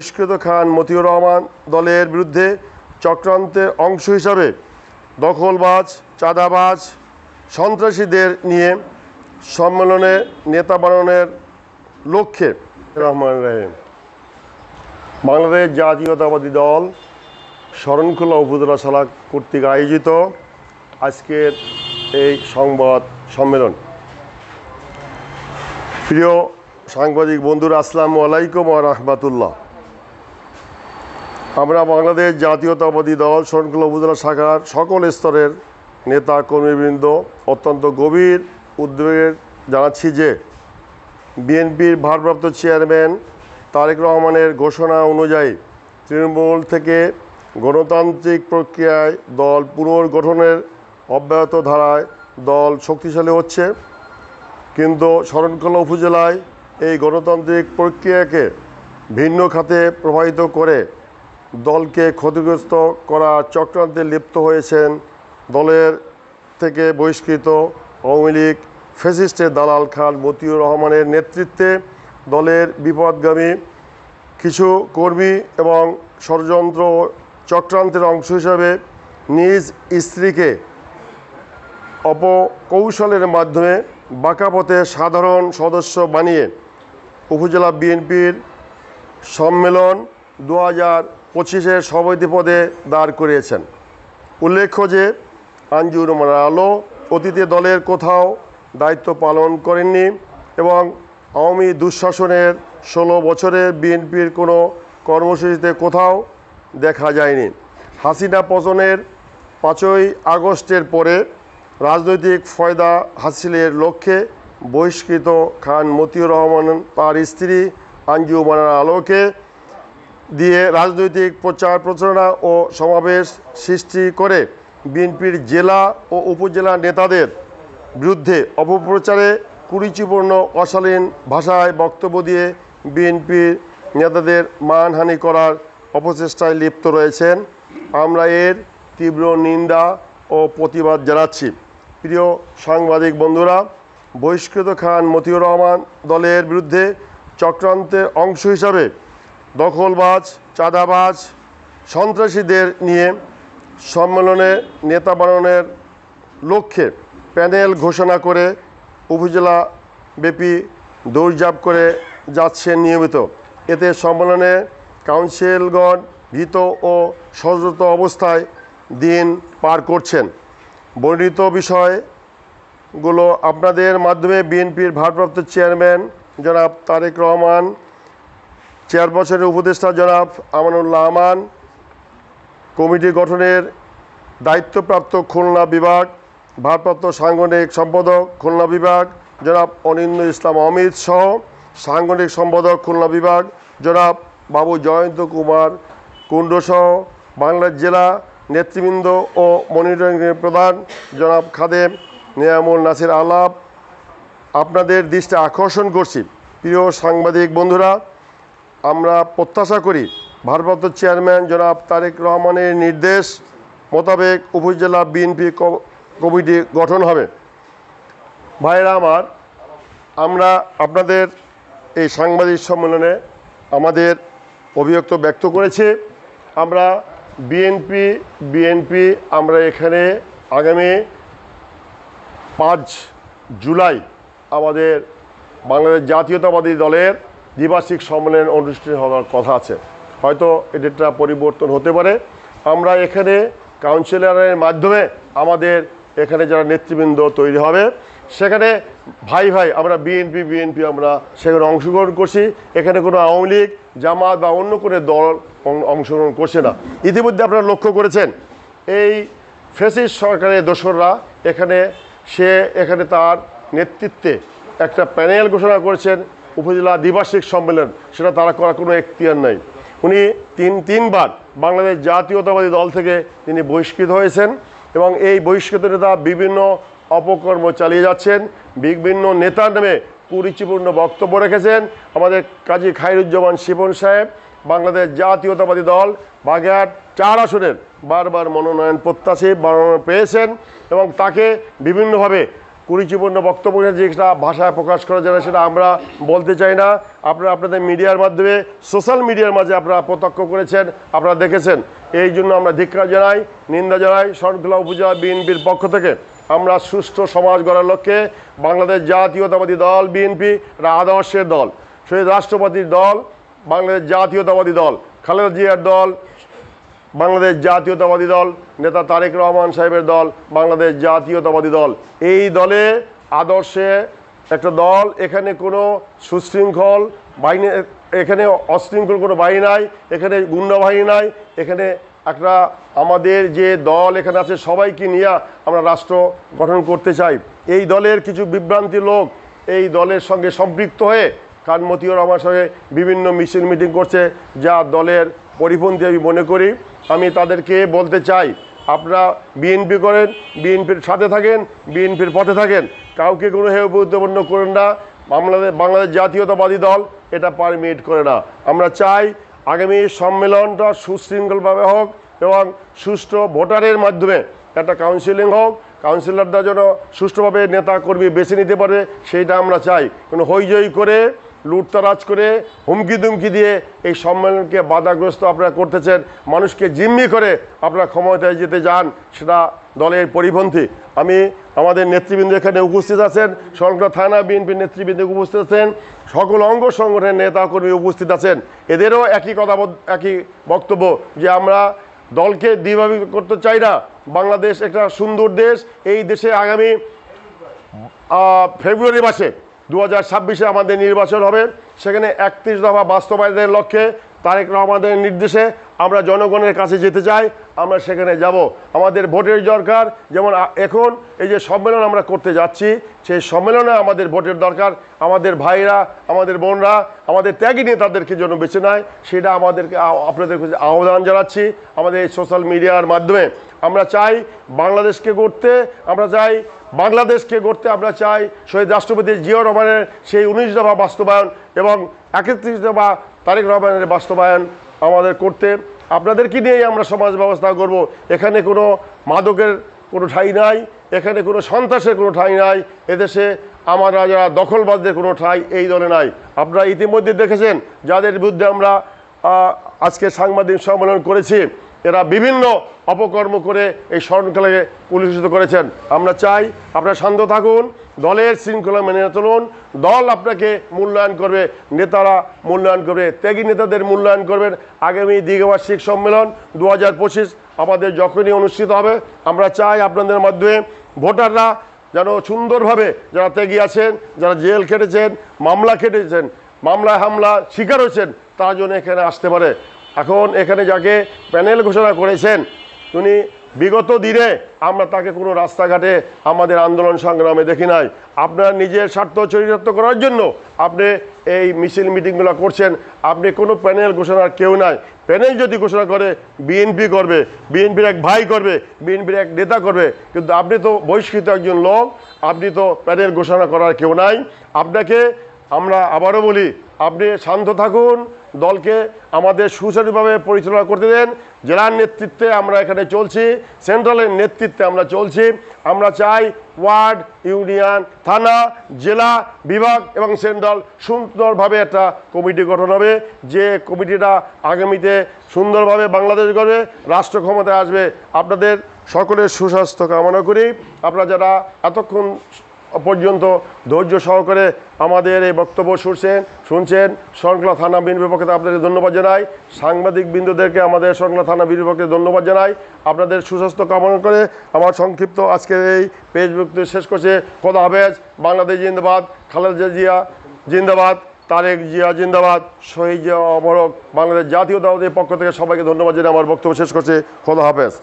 বহিষ্কৃত খান মতিউর রহমান দলের বিরুদ্ধে চক্রান্তের অংশ হিসাবে দখলবাজ, চাঁদাবাজ, সন্ত্রাসীদের নিয়ে সম্মেলনে নেতা বানানোর লক্ষ্যে রহমান রাহিম। বাংলাদেশ জাতীয়তাবাদী দল শরণখোলা উপজেলা শালা কর্তৃক আয়োজিত আজকের এই সংবাদ সম্মেলন। প্রিয় সাংবাদিক বন্ধুরা, আসসালামু আলাইকুম ও রহমাতুল্লাহ। আমরা বাংলাদেশ জাতীয়তাবাদী দল শরণখোলা উপজেলা শাখার সকল স্তরের নেতা, কর্মীবৃন্দ অত্যন্ত গভীর উদ্বেগের জানাচ্ছি যে বিএনপির ভারপ্রাপ্ত চেয়ারম্যান তারেক রহমানের ঘোষণা অনুযায়ী তৃণমূল থেকে গণতান্ত্রিক প্রক্রিয়ায় দল পুনর্গঠনের অব্যাহত ধারায় দল শক্তিশালী হচ্ছে। কিন্তু শরণখোলা উপজেলায় এই গণতান্ত্রিক প্রক্রিয়াকে ভিন্ন খাতে প্রভাবিত করে দলকে ক্ষতিগ্রস্ত করা চক্রান্তে লিপ্ত হয়েছেন দলের থেকে বহিষ্কৃত আওয়ামী লীগ ফেসিস্টের দালাল খান মতিউর রহমানের নেতৃত্বে দলের বিপদগামী কিছু কর্মী এবং ষড়যন্ত্র চক্রান্তের অংশ হিসাবে নিজ স্ত্রীকে অপকৌশলের মাধ্যমে বাঁকাপথে সাধারণ সদস্য বানিয়ে উপজেলা বিএনপির সম্মেলন দু হাজার পঁচিশের সভাপতি পদে দাঁড় করিয়েছেন। উল্লেখ্য যে আঞ্জুর আলো অতীতে দলের কোথাও দায়িত্ব পালন করেননি এবং আওয়ামী দুঃশাসনের ষোলো বছরে বিএনপির কোনো কর্মসূচিতে কোথাও দেখা যায়নি। হাসিনা পতনের পাঁচই আগস্টের পরে রাজনৈতিক ফয়দা হাসিলের লক্ষ্যে বহিষ্কৃত খান মতিউর রহমান, তার স্ত্রী আঞ্জুমানার আলোকে দিয়ে রাজনৈতিক প্রচার প্রচারণা ও সমাবেশ সৃষ্টি করে বিএনপির জেলা ও উপজেলা নেতাদের বিরুদ্ধে অপপ্রচারে কুরুচিপূর্ণ, অশালীন ভাষায় বক্তব্য দিয়ে বিএনপির নেতাদের মানহানি করার অপচেষ্টায় লিপ্ত রয়েছেন। আমরা এর তীব্র নিন্দা ও প্রতিবাদ জানাচ্ছি। প্রিয় সাংবাদিক বন্ধুরা, বহিষ্কৃত খান মতিউর রহমান দলের বিরুদ্ধে চক্রান্তের অংশ হিসাবে দখলবাজ, চাঁদাবাজ, সন্ত্রাসীদের নিয়ে সম্মেলনে নেতা বানানোর লক্ষ্যে প্যানেল ঘোষণা করে উপজেলা ব্যাপী দৌড়ঝাঁপ করে যাচ্ছেন নিয়মিত। এতে সম্মেলনে কাউন্সিলগণ ভীত ও সযত অবস্থায় দিন পার করছেন। বর্ণিত বিষয়গুলো আপনাদের মাধ্যমে বিএনপির ভারপ্রাপ্ত চেয়ারম্যান জনাব তারেক রহমান চেয়ারপারসনের উপদেষ্টা জনাব আমানুল্লাহ আমান, কমিটি গঠনের দায়িত্বপ্রাপ্ত খুলনা বিভাগ, ভারপ্রাপ্ত সাংগঠনিক সম্পাদক খুলনা বিভাগ, জনাব অনিন্দ ইসলাম অমিত সহ সাংগঠনিক সম্পাদক খুলনা বিভাগ, জনাব বাবু জয়ন্ত কুমার কুণ্ড সহ বাংলার জেলা নেতৃবৃন্দ ও মনিটরিং প্রধান জনাব খাদেম নিয়ামুল নাসির আলাপ আপনাদের দৃষ্টি আকর্ষণ করছি। প্রিয় সাংবাদিক বন্ধুরা আমরা প্রত্যাশা করি ভারপ্রাপ্ত চেয়ারম্যান জনাব তারেক রহমানের নির্দেশ মোতাবেক উপজেলা বিএনপি কমিটি গঠন হবে। ভাইরা আমার, আমরা আপনাদের এই সাংবাদিক সম্মেলনে আমাদের অভিযুক্ত ব্যক্ত করেছি। আমরা বিএনপি বিএনপি আমরা এখানে আগামী পাঁচ জুলাই আমাদের বাংলাদেশ জাতীয়তাবাদী দলের দ্বিবার্ষিক সম্মেলন অনুষ্ঠিত হওয়ার কথা আছে। হয়তো এটা পরিবর্তন হতে পারে। আমরা এখানে কাউন্সিলরের মাধ্যমে আমাদের এখানে যারা নেতৃবৃন্দ তৈরি হবে, সেখানে ভাই ভাই আমরা বিএনপি বিএনপি আমরা সেখানে অংশগ্রহণ করছি। এখানে কোনো আওয়ামী লীগ, জামাত বা অন্য কোনো দল অংশগ্রহণ করছে না। ইতিমধ্যে আপনারা লক্ষ্য করেছেন, এই ফেসিস সরকারের দোসররা এখানে সে, এখানে তার নেতৃত্বে একটা প্যানেল ঘোষণা করেছেন। উপজেলা দ্বিবার্ষিক সম্মেলন, সেটা তারা করার কোনো এখতিয়ার নাই। উনি তিন, তিনবার বাংলাদেশ জাতীয়তাবাদী দল থেকে তিনি বহিষ্কৃত হয়েছেন এবং এই বহিষ্কৃত নেতা বিভিন্ন অপকর্ম চালিয়ে যাচ্ছেন, বিভিন্ন নেতার নামে কুরুচিপূর্ণ বক্তব্য রেখেছেন। আমাদের কাজী খাইরুজ্জামান শিবন সাহেব, বাংলাদেশ জাতীয়তাবাদী দল, বাগেরহাট চার আসনের বারবার মনোনয়ন প্রত্যাশী মনোনয়ন পেয়েছেন এবং তাকে বিভিন্নভাবে কুরুচিপূর্ণ বক্তব্য যেটা ভাষায় প্রকাশ করা যায় সেটা আমরা বলতে চাই না। আপনারা আপনাদের মিডিয়ার মাধ্যমে, সোশ্যাল মিডিয়ার মাঝে আপনারা প্রত্যক্ষ করেছেন, আপনারা দেখেছেন। এই জন্য আমরা ধিক্ষার জানাই, নিন্দা জানাই। শরণখোলা উপজেলা বিএনপির পক্ষ থেকে আমরা সুষ্ঠু সমাজ গড়ার লক্ষ্যে বাংলাদেশ জাতীয়তাবাদী দল, বিএনপি আদর্শের দল। শহীদ রাষ্ট্রপতির দল, বাংলাদেশ জাতীয়তাবাদী দল, খালেদা জিয়ার দল বাংলাদেশ জাতীয়তাবাদী দল, নেতা তারেক রহমান সাহেবের দল, বাংলাদেশ জাতীয়তাবাদী দল। এই দলে আদর্শে একটা দল, এখানে কোনো সুশৃঙ্খল বাহিনী, এখানে অশৃঙ্খল কোনো বাহিনী নাই, এখানে গুন্ডা বাহিনী নাই, এখানে একটা আমাদের যে দল এখানে আছে সবাইকে নিয়ে আমরা রাষ্ট্র গঠন করতে চাই। এই দলের কিছু বিভ্রান্তি লোক এই দলের সঙ্গে সম্পৃক্ত হয়ে খান মতিউর রহমান সঙ্গে বিভিন্ন মিছিল মিটিং করছে, যা দলের পরিপন্থী আমি মনে করি। আমি তাদেরকে বলতে চাই, আপনারা বিএনপি করেন, বিএনপির সাথে থাকেন, বিএনপির পথে থাকেন। কাউকে কোনো হেয় গুরুত্বপূর্ণ করেন না। বাংলাদেশ বাংলাদেশ জাতীয়তাবাদী দল এটা পারমিট করে না। আমরা চাই আগামী সম্মেলনটা সুশৃঙ্খলভাবে হোক এবং সুষ্ঠু ভোটারের মাধ্যমে একটা কাউন্সিলিং হোক। কাউন্সিলররা যেন সুষ্ঠুভাবে নেতা কর্মী বেছে নিতে পারে, সেইটা আমরা চাই। কোনো হইজই করে লুটতারাজ করে হুমকি দুমকি দিয়ে এই সম্মেলনকে বাধাগ্রস্ত আপনারা করতেছেন। মানুষকে জিম্মি করে আপনারা ক্ষমতায় যেতে যান, সেটা দলের পরিপন্থী। আমি আমাদের নেতৃবৃন্দ এখানে উপস্থিত আছেন সংগ্রহ থানা বিএনপির নেতৃবৃন্দ উপস্থিত আছেন, সকল অঙ্গ সংগঠনের নেতা কর্মী উপস্থিত আছেন। এদেরও একই কথা একই বক্তব্য যে আমরা দলকে দ্বিভাবিক করতে চাই না। বাংলাদেশ একটা সুন্দর দেশ। এই দেশে আগামী ফেব্রুয়ারি মাসে দু হাজার আমাদের নির্বাচন হবে। সেখানে একত্রিশ দফা বাস্তবায়নের লক্ষ্যে তারেক রহমানের নির্দেশে আমরা জনগণের কাছে যেতে চাই, আমরা সেখানে যাব। আমাদের ভোটের দরকার, যেমন এখন এই যে সম্মেলন আমরা করতে যাচ্ছি, সেই সম্মেলনে আমাদের ভোটের দরকার। আমাদের ভাইরা, আমাদের বোনরা, আমাদের ত্যাগী নেতাদেরকে যেন বেছে নেয়, সেটা আমাদেরকে আপনাদের কাছে আহ্বান জানাচ্ছি। আমাদের এই সোশ্যাল মিডিয়ার মাধ্যমে আমরা চাই বাংলাদেশকে গড়তে, আমরা চাই বাংলাদেশকে গড়তে, আমরা চাই শহীদ রাষ্ট্রপতি জিয়া রহমানের সেই উনিশ দফা বাস্তবায়ন এবং একত্রিশ দফা তারেক রহমানের বাস্তবায়ন আমাদের করতে। আপনাদেরকে নিয়েই আমরা সমাজ ব্যবস্থা করব এখানে কোনো মাদকের কোনো ঠাঁই নাই, এখানে কোনো সন্ত্রাসের কোনো ঠাঁই নাই, এদেশে আমরা যারা দখলবাদদের কোনো ঠাঁই এই দলে নাই। আপনারা ইতিমধ্যে দেখেছেন, যাদের বিরুদ্ধে আমরা আজকে সাংবাদিক সম্মেলন করেছি এরা বিভিন্ন অপকর্ম করে এই স্মরণকালে পুলিশিত করেছেন। আমরা চাই আপনারা শান্ত থাকুন, দলের শৃঙ্খলা মেনে চলুন, দল আপনাকে মূল্যায়ন করবে, নেতারা মূল্যায়ন করবে, ত্যাগী নেতাদের মূল্যায়ন করবেন। আগামী দ্বিবার্ষিক সম্মেলন দু হাজার পঁচিশ আমাদের যখনই অনুষ্ঠিত হবে, আমরা চাই আপনাদের মাধ্যমে ভোটাররা যেন সুন্দরভাবে যারা ত্যাগী আছেন, যারা জেল খেটেছেন, মামলা খেটেছেন, মামলায় হামলা শিকার হয়েছেন, তারা যেন এখানে আসতে পারে। এখন এখানে যাকে প্যানেল ঘোষণা করেছেন উনি বিগত দিনে আমরা তাকে কোনো রাস্তাঘাটে আমাদের আন্দোলন সংগ্রামে দেখি নাই। আপনার নিজের স্বার্থ চরিতার্থ করার জন্য আপনি এই মিছিল মিটিংগুলো করছেন। আপনি কোনো প্যানেল ঘোষণার কেউ নাই। প্যানেল যদি ঘোষণা করে, বিএনপি করবে, বিএনপির এক ভাই করবে, বিএনপির এক নেতা করবে, কিন্তু আপনি তো বহিষ্কৃত একজন লোক, আপনি তো প্যানেল ঘোষণা করার কেউ নাই। আপনাকে আমরা আবারও বলি, আপনি শান্ত থাকুন, দলকে আমাদের সুচারুভাবে পরিচালনা করতে দেন। জেলার নেতৃত্বে আমরা এখানে চলছি, সেন্ট্রালের নেতৃত্বে আমরা চলছি। আমরা চাই ওয়ার্ড, ইউনিয়ন, থানা, জেলা, বিভাগ এবং সেন্ট্রাল সুন্দরভাবে একটা কমিটি গঠন হবে। যে কমিটিটা আগামীতে সুন্দরভাবে বাংলাদেশ গড়বে, রাষ্ট্র ক্ষমতায় আসবে, আপনাদের সকলের সুস্বাস্থ্য কামনা করি। আপনারা যারা এতক্ষণ পর্যন্ত ধৈর্য সহকারে আমাদের এই বক্তব্য শুনছেন শুনছেন। শরণখোলা থানা বিএনপির পক্ষে আপনাদের ধন্যবাদ জানাই। সাংবাদিক বিন্দুদেরকে আমাদের শরণখোলা থানা বিএনপির পক্ষে ধন্যবাদ জানাই। আপনাদের সুস্বাস্থ্য কামনা করে আমার সংক্ষিপ্ত আজকের এই ফেসবুক শেষ করছে। খোদা হাফেজ। বাংলাদেশ জিন্দাবাদ। খালেদা জিয়া জিন্দাবাদ। তারেক জিয়া জিন্দাবাদ। শহীদ জিয়া অমরক। বাংলাদেশ জাতীয় জাতীয়তাবাদের পক্ষ থেকে সবাইকে ধন্যবাদ জানিয়ে আমার বক্তব্য শেষ করছে। খোদা হাফেজ।